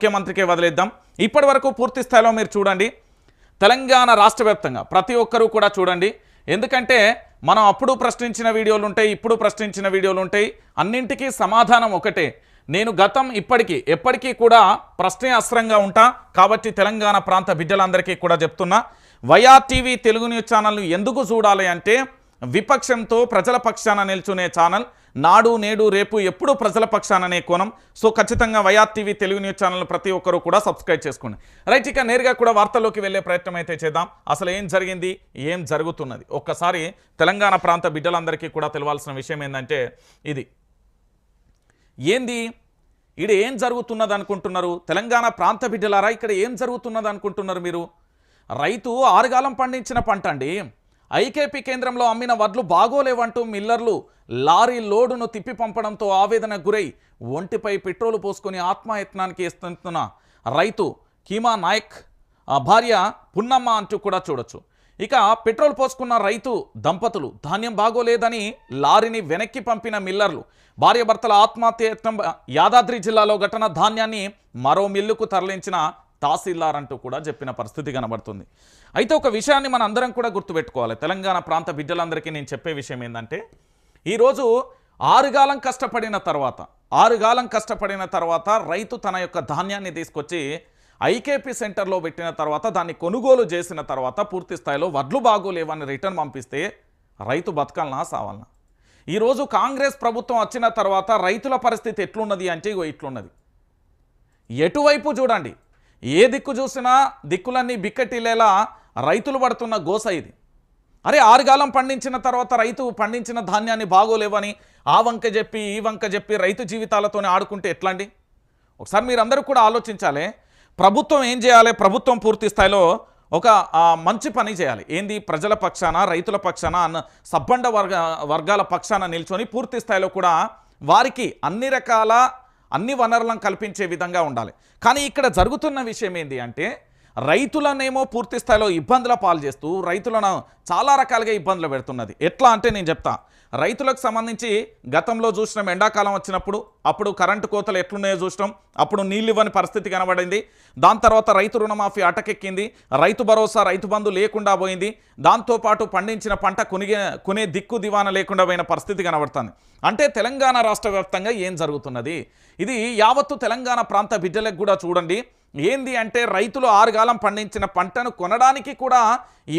ముఖ్యమంత్రికే వదిలేద్దాం. ఇప్పటి వరకు పూర్తి స్థాయిలో మీరు చూడండి. తెలంగాణ రాష్ట్ర ప్రతి ఒక్కరూ కూడా చూడండి. ఎందుకంటే మనం అప్పుడు ప్రశ్నించిన వీడియోలు ఉంటాయి ఇప్పుడు ప్రశ్నించిన వీడియోలు ఉంటాయి. అన్నింటికీ సమాధానం ఒకటే. నేను గతం ఇప్పటికీ ఎప్పటికీ కూడా ప్రశ్నే అస్త్రంగా ఉంటా. కాబట్టి తెలంగాణ ప్రాంత బిడ్డలందరికీ కూడా చెప్తున్నా. వైఆర్టీవీ టీవీ తెలుగు న్యూస్ ఛానల్ను ఎందుకు చూడాలి అంటే విపక్షంతో ప్రజల పక్షాన నిల్చునే ఛానల్ నాడు నేడు రేపు ఎప్పుడు ప్రజల పక్షాననే కోణం. సో ఖచ్చితంగా YR TV Telugu news channel ప్రతి ఒక్కరూ కూడా సబ్స్క్రైబ్ చేసుకోండి. రైట్ ఇక నేరుగా కూడా వార్తల్లోకి వెళ్ళే ప్రయత్నం అయితే చేద్దాం. అసలు ఏం జరిగింది? ఏం జరుగుతున్నది? ఒక్కసారి తెలంగాణ ప్రాంత బిడ్డలందరికీ కూడా తెలవాల్సిన విషయం ఏంటంటే ఇది. ఏంది? ఈడ ఏం జరుగుతున్నది అనుకుంటున్నారు? తెలంగాణ ప్రాంత బిడ్డలారా? ఇక్కడ ఏం జరుగుతున్నది అనుకుంటున్నారు మీరు? రైతు ఆరుగాలం పండించిన పంట అండి. ఐకేపీ కేంద్రంలో అమ్మిన వడ్లు బాగోలేవంటూ మిల్లర్లు లారీ లోడును తిప్పి పంపడంతో ఆవేదన గురై ఒంటిపై పెట్రోలు పోసుకొని ఆత్మయత్నానికి ఇస్తున్న రైతు కీమా నాయక్ భార్య పున్నమ్మ అంటూ కూడా చూడొచ్చు. ఇక పెట్రోల్ పోసుకున్న రైతు దంపతులు ధాన్యం బాగోలేదని లారీని వెనక్కి పంపిన మిల్లర్లు భార్యాభర్తల ఆత్మహత్యత్నం యాదాద్రి జిల్లాలో ఘటన ధాన్యాన్ని మరో మిల్లుకు తరలించిన తహసీల్దార్ అంటూ కూడా చెప్పిన పరిస్థితి కనబడుతుంది. అయితే ఒక విషయాన్ని మన అందరం కూడా గుర్తుపెట్టుకోవాలి. తెలంగాణ ప్రాంత బిడ్డలందరికీ నేను చెప్పే విషయం ఏంటంటే ఈరోజు ఆరుగాలం కష్టపడిన తర్వాత ఆరుగాలం కష్టపడిన తర్వాత రైతు తన యొక్క ధాన్యాన్ని తీసుకొచ్చి ఐకేపీ సెంటర్లో పెట్టిన తర్వాత దాన్ని కొనుగోలు చేసిన తర్వాత పూర్తి స్థాయిలో వడ్లు బాగోలేవని రిటర్న్ పంపిస్తే రైతు బతకాలనా సావాలనా? ఈరోజు కాంగ్రెస్ ప్రభుత్వం వచ్చిన తర్వాత రైతుల పరిస్థితి ఎట్లున్నది అంటే ఇగో ఇట్లున్నది. ఎటువైపు చూడండి. ఏ దిక్కు చూసినా దిక్కులన్నీ బిక్కటిల్లేలా రైతులు పడుతున్న గోస ఇది. అరే ఆరుగాలం పండించిన తర్వాత రైతు పండించిన ధాన్యాన్ని బాగోలేవని ఆ వంక చెప్పి ఈ వంక చెప్పి రైతు జీవితాలతోనే ఆడుకుంటే ఎట్లండి? ఒకసారి మీరందరూ కూడా ఆలోచించాలి. ప్రభుత్వం ఏం చేయాలి? ప్రభుత్వం పూర్తి స్థాయిలో ఒక మంచి పని చేయాలి. ఏంది? ప్రజల పక్షాన రైతుల పక్షాన అన్న సబ్బండ వర్గ వర్గాల పక్షాన నిల్చొని పూర్తి స్థాయిలో కూడా వారికి అన్ని రకాల అన్ని వనరులను కల్పించే విధంగా ఉండాలి. కానీ ఇక్కడ జరుగుతున్న విషయం ఏంటి అంటే రైతులనేమో పూర్తి స్థాయిలో ఇబ్బందుల పాలు చేస్తూ రైతులను చాలా రకాలుగా ఇబ్బందులు పెడుతున్నది. ఎట్లా అంటే నేను చెప్తా. రైతులకు సంబంధించి గతంలో చూసినాం ఎండాకాలం వచ్చినప్పుడు అప్పుడు కరెంటు కోతలు ఎట్లున్నాయో చూసినాం అప్పుడు నీళ్ళు ఇవ్వని పరిస్థితి కనబడింది. దాని తర్వాత రైతు రుణమాఫీ అటకెక్కింది రైతు భరోసా రైతు బంధు లేకుండా పోయింది. దాంతోపాటు పండించిన పంట కొనిగే కొనే దిక్కు దివాన లేకుండా పోయిన పరిస్థితి కనబడుతుంది. అంటే తెలంగాణ రాష్ట్ర వ్యాప్తంగా ఏం జరుగుతున్నది? ఇది యావత్తు తెలంగాణ ప్రాంత బిడ్డలకు కూడా చూడండి. ఏంది అంటే రైతులు ఆరుగాలం పండించిన పంటను కొనడానికి కూడా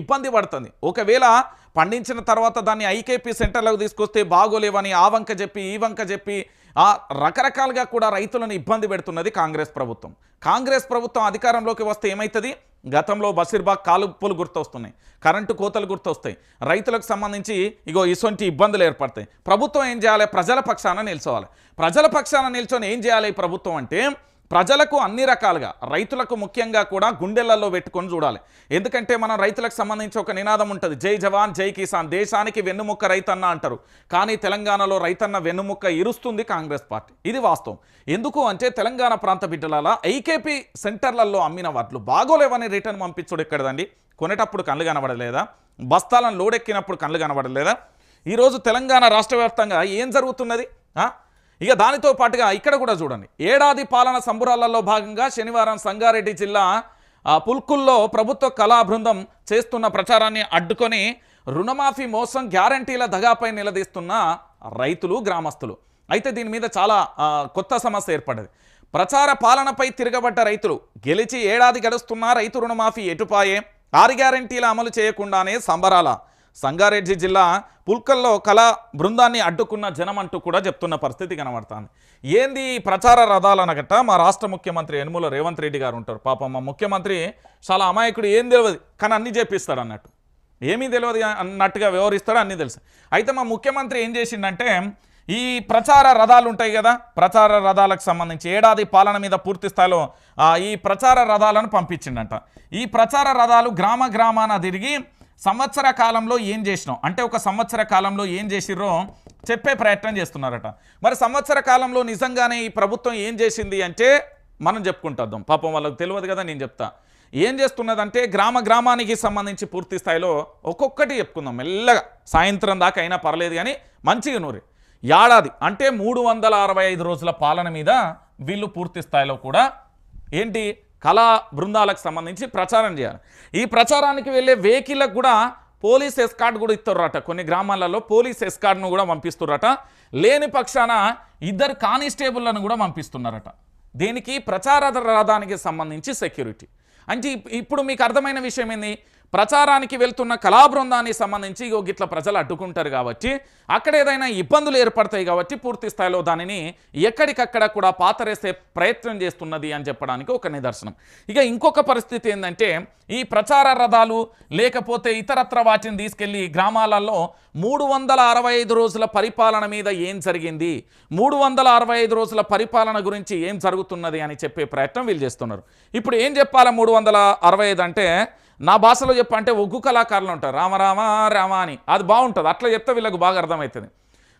ఇబ్బంది పడుతుంది. ఒకవేళ పండించిన తర్వాత దాన్ని ఐకేపీ సెంటర్లకు తీసుకొస్తే బాగోలేవని ఆ వంక చెప్పి ఈ వంక చెప్పి ఆ రకరకాలుగా కూడా రైతులను ఇబ్బంది పెడుతున్నది కాంగ్రెస్ ప్రభుత్వం. కాంగ్రెస్ ప్రభుత్వం అధికారంలోకి వస్తే ఏమవుతుంది గతంలో బషీర్బాగ్ కాలుపులు గుర్తొస్తున్నాయి కరెంటు కోతలు గుర్తొస్తాయి. రైతులకు సంబంధించి ఇగో ఇటువంటి ఇబ్బందులు ఏర్పడతాయి. ప్రభుత్వం ఏం చేయాలి? ప్రజల పక్షాన నిల్చోవాలి. ప్రజల పక్షాన నిల్చొని ఏం చేయాలి ప్రభుత్వం అంటే ప్రజలకు అన్ని రకాలుగా రైతులకు ముఖ్యంగా కూడా గుండెలలో పెట్టుకొని చూడాలి. ఎందుకంటే మనం రైతులకు సంబంధించి ఒక నినాదం ఉంటుంది జై జవాన్ జై కిసాన్ దేశానికి వెన్నుముక్క రైతన్న అంటారు. కానీ తెలంగాణలో రైతన్న వెన్నుముక్క ఇరుస్తుంది కాంగ్రెస్ పార్టీ. ఇది వాస్తవం. ఎందుకు అంటే తెలంగాణ ప్రాంత బిడ్డల ఐకేపీ సెంటర్లలో అమ్మిన వాటిలు బాగోలేవని రిటర్న్ పంపించుడు ఎక్కడదండి? కొనేటప్పుడు కళ్ళు కనబడలేదా? బస్తాలను లోడెక్కినప్పుడు కళ్ళు కనబడలేదా? ఈరోజు తెలంగాణ రాష్ట్ర ఏం జరుగుతున్నది? ఇక దానితో పాటుగా ఇక్కడ కూడా చూడండి. ఏడాది పాలన సంబురాలలో భాగంగా శనివారం సంగారెడ్డి జిల్లా పుల్కుల్లో ప్రభుత్వ కళా బృందం చేస్తున్న ప్రచారాన్ని అడ్డుకొని రుణమాఫీ మోసం గ్యారంటీల దగాపై నిలదీస్తున్న రైతులు గ్రామస్తులు. అయితే దీని మీద చాలా కొత్త సమస్య ఏర్పడ్డది. ప్రచార పాలనపై తిరగబడ్డ రైతులు గెలిచి ఏడాది గడుస్తున్నా రైతు రుణమాఫీ ఎటుపాయే? ఆరు గ్యారంటీల అమలు చేయకుండానే సంబరాల? సంగారెడ్డి జిల్లా పుల్కల్లో కళా బృందాన్ని అడ్డుకున్న జనం అంటూ కూడా చెప్తున్న పరిస్థితి కనబడుతుంది. ఏంది ప్రచార ప్రచార రథాలనగట మా రాష్ట్ర ముఖ్యమంత్రి యనుమల రేవంత్ రెడ్డి గారు ఉంటారు. పాపం మా ముఖ్యమంత్రి చాలా అమాయకుడు ఏం తెలియదు. కానీ అన్నీ చెప్పిస్తాడు అన్నట్టు. ఏమీ తెలియదు అన్నట్టుగా వ్యవహరిస్తాడు అన్నీ తెలుసు. అయితే మా ముఖ్యమంత్రి ఏం చేసిండంటే ఈ ప్రచార రథాలు ఉంటాయి కదా ప్రచార రథాలకు సంబంధించి ఏడాది పాలన మీద పూర్తి స్థాయిలో ఈ ప్రచార రథాలను పంపించిండంట. ఈ ప్రచార రథాలు గ్రామ గ్రామాన తిరిగి సంవత్సర కాలంలో ఏం చేసినాం? అంటే ఒక సంవత్సర కాలంలో ఏం చేసిర్రో చెప్పే ప్రయత్నం చేస్తున్నారట. మరి సంవత్సర కాలంలో నిజంగానే ఈ ప్రభుత్వం ఏం చేసింది అంటే మనం చెప్పుకుంటాం పాపం వాళ్ళకి తెలియదు కదా నేను చెప్తా. ఏం చేస్తున్నదంటే గ్రామ గ్రామానికి సంబంధించి పూర్తి స్థాయిలో ఒక్కొక్కటి చెప్పుకుందాం. మెల్లగా సాయంత్రం దాకా అయినా పర్లేదు కానీ మంచిగా నూరి. ఏడాది అంటే మూడు వందల అరవై ఐదు రోజుల పాలన మీద వీళ్ళు పూర్తి స్థాయిలో కూడా ఏంటి కళా బృందాలకు సంబంధించి ప్రచారం చేయాలి. ఈ ప్రచారానికి వెళ్ళే వెహికల్కి కూడా పోలీస్ ఎస్కార్ట్ కూడా ఇస్తారట. కొన్ని గ్రామాలలో పోలీస్ ఎస్కార్ట్ను కూడా పంపిస్తున్నారట లేని పక్షాన ఇద్దరు కానిస్టేబుల్లను కూడా పంపిస్తున్నారట. దీనికి ప్రచార రథానికి సంబంధించి సెక్యూరిటీ. అంటే ఇప్పుడు మీకు అర్థమైన విషయం ఏంది? ప్రచారానికి వెళ్తున్న కళా బృందానికి సంబంధించి ఇగో గిట్ల ప్రజలు అడ్డుకుంటారు కాబట్టి అక్కడ ఏదైనా ఇబ్బందులు ఏర్పడతాయి కాబట్టి పూర్తి స్థాయిలో దానిని ఎక్కడికక్కడ కూడా పాతరేసే ప్రయత్నం చేస్తున్నది అని చెప్పడానికి ఒక నిదర్శనం. ఇక ఇంకొక పరిస్థితి ఏంటంటే ఈ ప్రచార రథాలు లేకపోతే ఇతరత్ర వాటిని తీసుకెళ్ళి గ్రామాలలో మూడు వందల అరవై ఐదు రోజుల పరిపాలన మీద ఏం జరిగింది? మూడు వందల అరవై ఐదు రోజుల పరిపాలన గురించి ఏం జరుగుతున్నది అని చెప్పే ప్రయత్నం వీళ్ళు చేస్తున్నారు. ఇప్పుడు ఏం చెప్పాలా మూడు వందల అరవై ఐదు అంటే నా భాషలో చెప్పంటే ఒగ్గు కళాకారులు ఉంటారు. రామరామ రామ అని. అది బాగుంటుంది. అట్లా చెప్తే వీళ్ళకు బాగా అర్థమవుతుంది.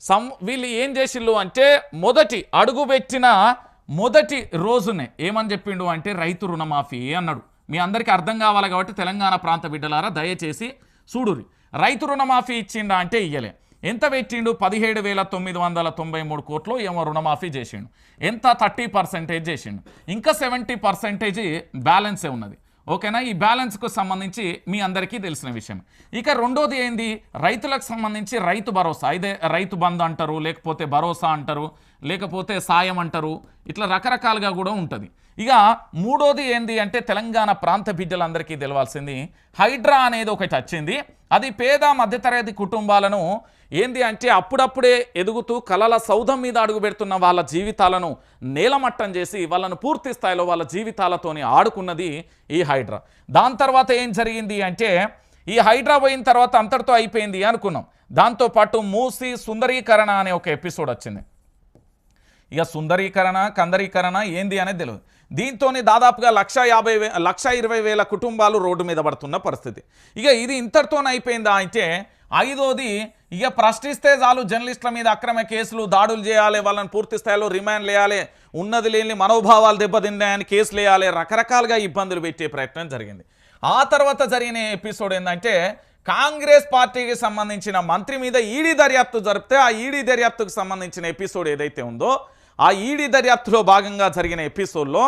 సం వీళ్ళు ఏం చేసిళ్ళు అంటే మొదటి అడుగు పెట్టిన మొదటి రోజునే ఏమని చెప్పిండు అంటే రైతు రుణమాఫీ అన్నాడు. మీ అందరికీ అర్థం కావాలి కాబట్టి తెలంగాణ ప్రాంత బిడ్డలారా దయచేసి చూడురి రైతు రుణమాఫీ ఇచ్చిండా అంటే ఇయ్యలే. ఎంత పెట్టిండు? పదిహేడు వేల తొమ్మిది వందల తొంభై మూడు కోట్లు ఏమో రుణమాఫీ చేసిండు. ఎంత? థర్టీ పర్సెంటేజ్ చేసిండు. ఇంకా సెవెంటీ పర్సెంటేజ్ బ్యాలెన్సే ఉన్నది. ఓకేనా? ఈ బ్యాలెన్స్కు సంబంధించి మీ అందరికీ తెలిసిన విషయం. ఇక రెండోది ఏంది? రైతులకు సంబంధించి రైతు భరోసా. ఇదే రైతు బంధు అంటారు లేకపోతే భరోసా అంటారు లేకపోతే సాయం అంటారు. ఇట్లా రకరకాలుగా కూడా ఉంటుంది. ఇక మూడోది ఏంది అంటే తెలంగాణ ప్రాంత బిడ్డలందరికీ తెలవాల్సింది హైడ్రా అనేది ఒకటి వచ్చింది. అది పేద మధ్యతరగతి కుటుంబాలను ఏంది అంటే అప్పుడప్పుడే ఎదుగుతూ కలల సౌధం మీద అడుగు పెడుతున్న వాళ్ళ జీవితాలను నేలమట్టం చేసి వాళ్ళను పూర్తి స్థాయిలో వాళ్ళ జీవితాలతోని ఆడుకున్నది ఈ హైడ్రా. దాని తర్వాత ఏం జరిగింది అంటే ఈ హైడ్రా పోయిన తర్వాత అంతటితో అయిపోయింది అనుకున్నాం. దాంతోపాటు మూసి సుందరీకరణ అనే ఒక ఎపిసోడ్ వచ్చింది. ఇక సుందరీకరణ కందరీకరణ ఏంది అనేది తెలియదు దీంతో దాదాపుగా లక్ష యాభై వే లక్ష ఇరవై వేల కుటుంబాలు రోడ్డు మీద పడుతున్న పరిస్థితి. ఇక ఇది ఇంతటితోనైపోయిందా అయితే ఐదోది ఇక ప్రశ్నిస్తే చాలు జర్నలిస్టుల మీద అక్రమ కేసులు దాడులు చేయాలి వాళ్ళని పూర్తి స్థాయిలో రిమాండ్ లేయాలి ఉన్నది లేని మనోభావాలు దెబ్బతిన్నాయని కేసులు వేయాలి రకరకాలుగా ఇబ్బందులు పెట్టే ప్రయత్నం జరిగింది. ఆ తర్వాత జరిగిన ఎపిసోడ్ ఏంటంటే కాంగ్రెస్ పార్టీకి సంబంధించిన మంత్రి మీద ఈడీ దర్యాప్తు జరిపితే ఆ ఈడీ దర్యాప్తుకు సంబంధించిన ఎపిసోడ్ ఏదైతే ఉందో ఆ ఈడీ దర్యాప్తులో భాగంగా జరిగిన ఎపిసోడ్లో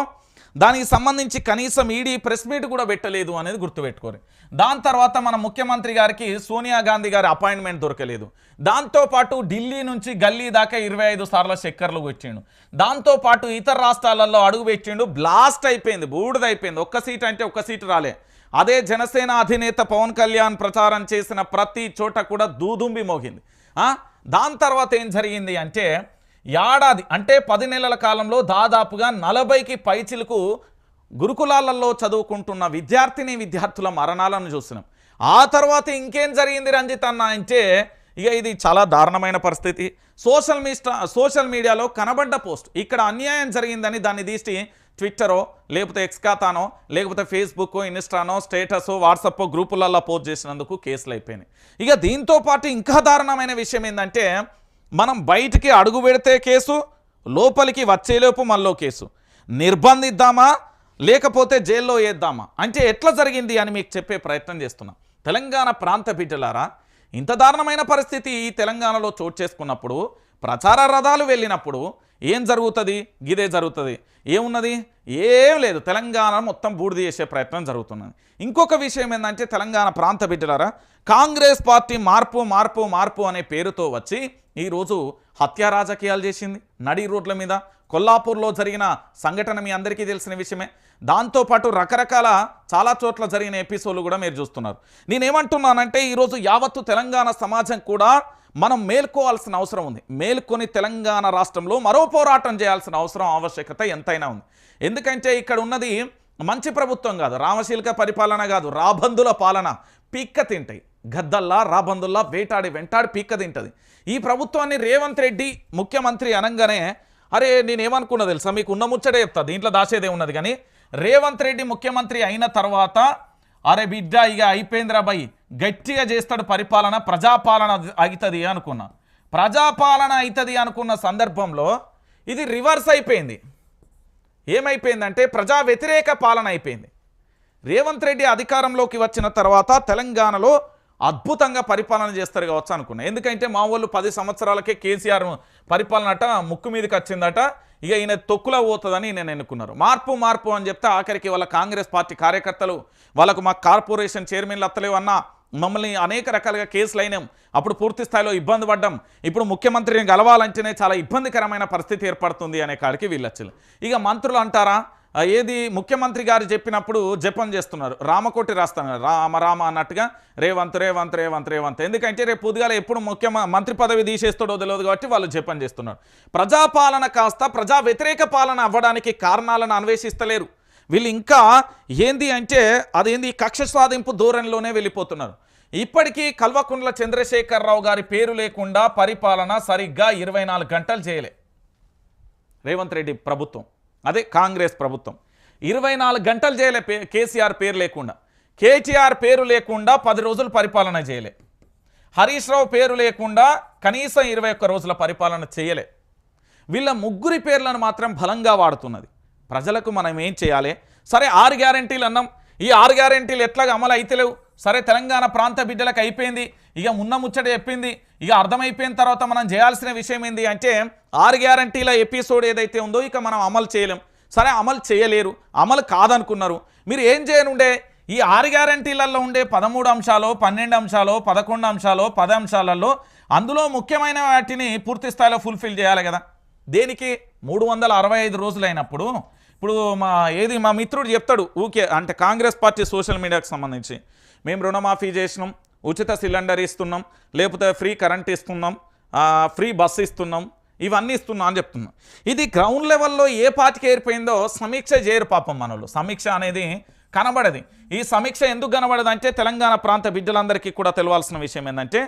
దానికి సంబంధించి కనీసం ఈడీ ప్రెస్ మీట్ కూడా పెట్టలేదు అనేది గుర్తుపెట్టుకోరు. దాని తర్వాత మన ముఖ్యమంత్రి గారికి సోనియా గాంధీ గారి అపాయింట్మెంట్ దొరకలేదు. దాంతోపాటు ఢిల్లీ నుంచి గల్లీ దాకా ఇరవై ఐదు సార్ల చక్కర్లు పెట్టిండు దాంతోపాటు ఇతర రాష్ట్రాలలో అడుగు పెట్టిండు బ్లాస్ట్ అయిపోయింది బూడిదైపోయింది. ఒక్క సీట్ అంటే ఒక్క సీటు రాలే. అదే జనసేన అధినేత పవన్ కళ్యాణ్ ప్రచారం చేసిన ప్రతి చోట కూడా దూదుంబి మోగింది. దాని తర్వాత ఏం జరిగింది అంటే ఏడాది అంటే పది నెలల కాలంలో దాదాపుగా నలభైకి పైచిలకు గురుకులాలలో చదువుకుంటున్న విద్యార్థిని విద్యార్థుల మరణాలను చూస్తున్నాం. ఆ తర్వాత ఇంకేం జరిగింది రంజిత్ అన్న అంటే ఇక ఇది చాలా దారుణమైన పరిస్థితి. సోషల్ మీస్టా సోషల్ మీడియాలో కనబడ్డ పోస్ట్. ఇక్కడ అన్యాయం జరిగిందని దాన్ని తీసి ట్విట్టరో లేకపోతే ఎక్స్కాతానో లేకపోతే ఫేస్బుక్ ఇన్స్టానో స్టేటస్ వాట్సాప్ గ్రూపులలో పోస్ట్ చేసినందుకు కేసులు అయిపోయినాయి. ఇక దీంతో పాటు ఇంకా దారుణమైన విషయం ఏంటంటే మనం బయటికి అడుగు పెడితే కేసు లోపలికి వచ్చేలోపు మళ్ళీ కేసు. నిర్బంధిద్దామా? లేకపోతే జైల్లో వేద్దామా అంటే ఎట్లా జరిగింది అని మీకు చెప్పే ప్రయత్నం చేస్తున్నా. తెలంగాణ ప్రాంత బిడ్డలారా ఇంత దారుణమైన పరిస్థితి ఈ తెలంగాణలో చోటు చేసుకున్నప్పుడు ప్రచార రథాలు వెళ్ళినప్పుడు ఏం జరుగుతుంది? గిదే జరుగుతుంది. ఏమున్నది? ఏం లేదు. తెలంగాణ మొత్తం బూడిద చేసే ప్రయత్నం జరుగుతున్నది. ఇంకొక విషయం ఏంటంటే తెలంగాణ ప్రాంత బిడ్డలారా కాంగ్రెస్ పార్టీ మార్పు మార్పు మార్పు అనే పేరుతో వచ్చి ఈరోజు హత్యా రాజకీయాలు చేసింది నడి రోడ్ల మీద. కొల్లాపూర్లో జరిగిన సంఘటన మీ అందరికీ తెలిసిన విషయమే. దాంతోపాటు రకరకాల చాలా చోట్ల జరిగిన ఎపిసోడ్లు కూడా మీరు చూస్తున్నారు. నేనేమంటున్నానంటే ఈరోజు యావత్తు తెలంగాణ సమాజం కూడా మనం మేల్కోవాల్సిన అవసరం ఉంది. మేల్కొని తెలంగాణ రాష్ట్రంలో మరో పోరాటం చేయాల్సిన అవసరం ఆవశ్యకత ఎంతైనా ఉంది. ఎందుకంటే ఇక్కడ ఉన్నది మంచి ప్రభుత్వం కాదు రామశీలక పరిపాలన కాదు రాబందుల పాలన. పీక్క తింటాయి. గద్దల్లా రాబందుల్లా వేటాడి వెంటాడి పీక్క తింటుంది. ఈ ప్రభుత్వాన్ని రేవంత్ రెడ్డి ముఖ్యమంత్రి అనగానే అరే నేనేమనుకున్నా తెలుసా? మీకు ఉన్న ముచ్చటే చెప్తా. దీంట్లో దాసేదే ఉన్నది కానీ రేవంత్ రెడ్డి ముఖ్యమంత్రి అయిన తర్వాత అరే బిడ్డ ఇక అయిపోయింది గట్టిగా చేస్తాడు పరిపాలన ప్రజాపాలన అవుతుంది అనుకున్నా. ప్రజాపాలన అవుతుంది అనుకున్న సందర్భంలో ఇది రివర్స్ అయిపోయింది. ఏమైపోయిందంటే ప్రజా వ్యతిరేక పాలన అయిపోయింది. రేవంత్ రెడ్డి అధికారంలోకి వచ్చిన తర్వాత తెలంగాణలో అద్భుతంగా పరిపాలన చేస్తారు కావచ్చు అనుకున్నా. ఎందుకంటే మా వాళ్ళు పది సంవత్సరాలకే కేసీఆర్ పరిపాలన అట ముక్కు మీదకి వచ్చిందట. ఇక ఈయన తొక్కులో పోతుందని నేను ఎన్నుకున్నారు. మార్పు మార్పు అని చెప్తే ఆఖరికి వాళ్ళ కాంగ్రెస్ పార్టీ కార్యకర్తలు వాళ్ళకు మా కార్పొరేషన్ చైర్మన్లు అత్తలేవు అన్నా. మమ్మల్ని అనేక రకాలుగా కేసులు అయినాం. అప్పుడు పూర్తి స్థాయిలో ఇబ్బంది పడ్డాం. ఇప్పుడు ముఖ్యమంత్రిని గెలవాలంటేనే చాలా ఇబ్బందికరమైన పరిస్థితి ఏర్పడుతుంది అనే కాడికి వీళ్ళొచ్చారు ఇక మంత్రులు అంటారా? ఏది ముఖ్యమంత్రి గారు చెప్పినప్పుడు జపం చేస్తున్నారు. రామకోటి రాస్తాను రామ రామ అన్నట్టుగా రేవంత్ రేవంత్ రేవంత్ రేవంత్. ఎందుకంటే రేపు పొద్దుగాల ఎప్పుడు ముఖ్య మంత్రి పదవి తీసేస్తాడో తెలియదు కాబట్టి వాళ్ళు జపం చేస్తున్నారు. ప్రజాపాలన కాస్త ప్రజా వ్యతిరేక పాలన అవ్వడానికి కారణాలను అన్వేషిస్తలేరు. వీళ్ళు ఇంకా ఏంది అంటే అదేంది కక్ష సాధింపు ధోరణిలోనే వెళ్ళిపోతున్నారు. ఇప్పటికీ కల్వకుండ్ల చంద్రశేఖరరావు గారి పేరు లేకుండా పరిపాలన సరిగ్గా ఇరవై గంటలు చేయలే. రేవంత్ రెడ్డి ప్రభుత్వం. అదే కాంగ్రెస్ ప్రభుత్వం. ఇరవై నాలుగు గంటలు చేయలే పే కేసీఆర్ పేరు లేకుండా. కేటీఆర్ పేరు లేకుండా పది రోజులు పరిపాలన చేయలే. హరీష్ రావు పేరు లేకుండా కనీసం ఇరవై ఒక్క రోజుల పరిపాలన చేయలే. వీళ్ళ ముగ్గురి పేర్లను మాత్రం బలంగా వాడుతున్నది. ప్రజలకు మనం ఏం చేయాలి? సరే ఆరు గ్యారంటీలు అన్నాం. ఈ ఆరు గ్యారంటీలు ఎట్లాగా అమలు అయితలేవు? సరే తెలంగాణ ప్రాంత బిడ్డలకు అయిపోయింది. ఇక ఉన్న ముచ్చట చెప్పింది. ఇక అర్థమైపోయిన తర్వాత మనం చేయాల్సిన విషయం ఏంది అంటే ఆరు గ్యారంటీల ఎపిసోడ్ ఏదైతే ఉందో ఇక మనం అమలు చేయలేం. సరే అమలు చేయలేరు. అమలు కాదనుకున్నారు. మీరు ఏం చేయనుండే? ఈ ఆరు గ్యారంటీలలో ఉండే పదమూడు అంశాలు పన్నెండు అంశాలు పదకొండు అంశాలు పది అంశాలలో అందులో ముఖ్యమైన వాటిని పూర్తి స్థాయిలో ఫుల్ఫిల్ చేయాలి కదా. దేనికి? మూడు వందల అరవై ఐదు రోజులైనప్పుడు. ఇప్పుడు మా ఏది? మా మిత్రుడు చెప్తాడు ఊకే అంటే కాంగ్రెస్ పార్టీ సోషల్ మీడియాకు సంబంధించి. మేము రుణమాఫీ చేసినాం ఉచిత సిలిండర్ ఇస్తున్నాం లేకపోతే ఫ్రీ కరెంట్ ఇస్తున్నాం ఫ్రీ బస్సు ఇస్తున్నాం ఇవన్నీ ఇస్తున్నా అని చెప్తున్నా. ఇది గ్రౌండ్ లెవెల్లో ఏ పార్టీకి ఏరిపోయిందో సమీక్ష చేయరు పాపం మనలు సమీక్ష అనేది కనబడది. ఈ సమీక్ష ఎందుకు కనబడదు అంటే తెలంగాణ ప్రాంత బిడ్డలందరికీ కూడా తెలవాల్సిన విషయం ఏంటంటే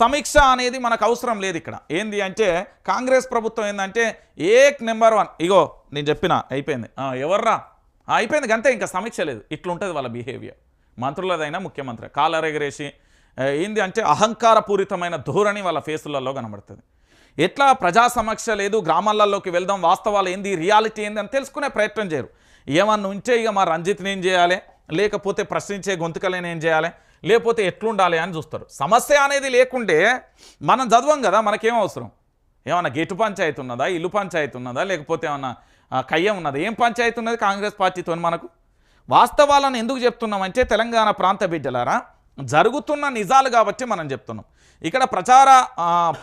సమీక్ష అనేది మనకు అవసరం లేదు ఇక్కడ. ఏంది అంటే కాంగ్రెస్ ప్రభుత్వం ఏంటంటే ఏక్ నెంబర్ వన్. ఇగో నేను చెప్పిన అయిపోయింది. ఎవర్రా? అయిపోయింది అంతే ఇంకా సమీక్ష లేదు. ఇట్లుంటుంది వాళ్ళ బిహేవియర్ మంత్రులదైనా ముఖ్యమంత్రి. కాలరెగరేసి ఏంది అంటే అహంకారపూరితమైన ధోరణి వాళ్ళ ఫేసులలో కనబడుతుంది. ఎట్లా ప్రజా సమక్ష లేదు గ్రామాలలోకి వెళ్దాం వాస్తవాలు ఏంది రియాలిటీ ఏంది అని తెలుసుకునే ప్రయత్నం చేయరు. ఏమన్నా ఉంటే ఇక మా రంజిత్ని ఏం చేయాలి? లేకపోతే ప్రశ్నించే గొంతుకలేని ఏం చేయాలి? లేకపోతే ఎట్లుండాలి అని చూస్తారు. సమస్య అనేది లేకుంటే మనం చదవం కదా మనకేం అవసరం? ఏమన్నా గేటు పంచాయతీ ఉన్నదా ఇల్లు పంచాయతీ ఉన్నదా లేకపోతే ఏమన్నా కయ్యం ఉన్నదా? ఏం పంచాయతీ ఉన్నది కాంగ్రెస్ పార్టీతో మనకు? వాస్తవాలను ఎందుకు చెప్తున్నామంటే తెలంగాణ ప్రాంత బిడ్డలారా జరుగుతున్న నిజాలు కాబట్టి మనం చెప్తున్నాం. ఇక్కడ ప్రచార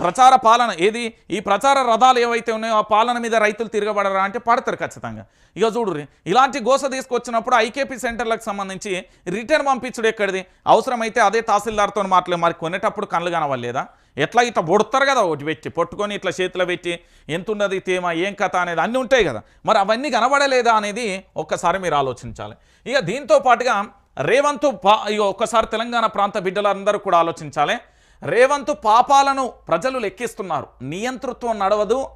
ప్రచార పాలన ఏది? ఈ ప్రచార రథాలు ఏవైతే ఉన్నాయో ఆ పాలన మీద రైతులు తిరగబడరా అంటే పడతారు ఖచ్చితంగా. ఇక చూడుర్రి ఇలాంటి గోస తీసుకొచ్చినప్పుడు ఐకేపీ సెంటర్లకు సంబంధించి రిటర్న్ పంపించుడు ఎక్కడిది? అవసరమైతే అదే తహసీల్దార్తో మాట్లాడే మరి కొనేటప్పుడు కళ్ళు కనవలేదా ఎట్లా ఇట్లా పొడుతారు కదా ఒకటి పెట్టి పట్టుకొని ఇట్లా చేతిలో పెట్టి ఎంత ఉన్నది తేమ ఏం కథ అనేది అన్నీ ఉంటాయి కదా. మరి అవన్నీ కనబడలేదా అనేది ఒక్కసారి మీరు ఆలోచించాలి. ఇక దీంతో పాటుగా రేవంత్ పా ఇక ఒక్కసారి తెలంగాణ ప్రాంత బిడ్డలందరూ కూడా ఆలోచించాలి. రేవంత్ పాపాలను ప్రజలు లెక్కిస్తున్నారు. నియంతృత్వం నడవదు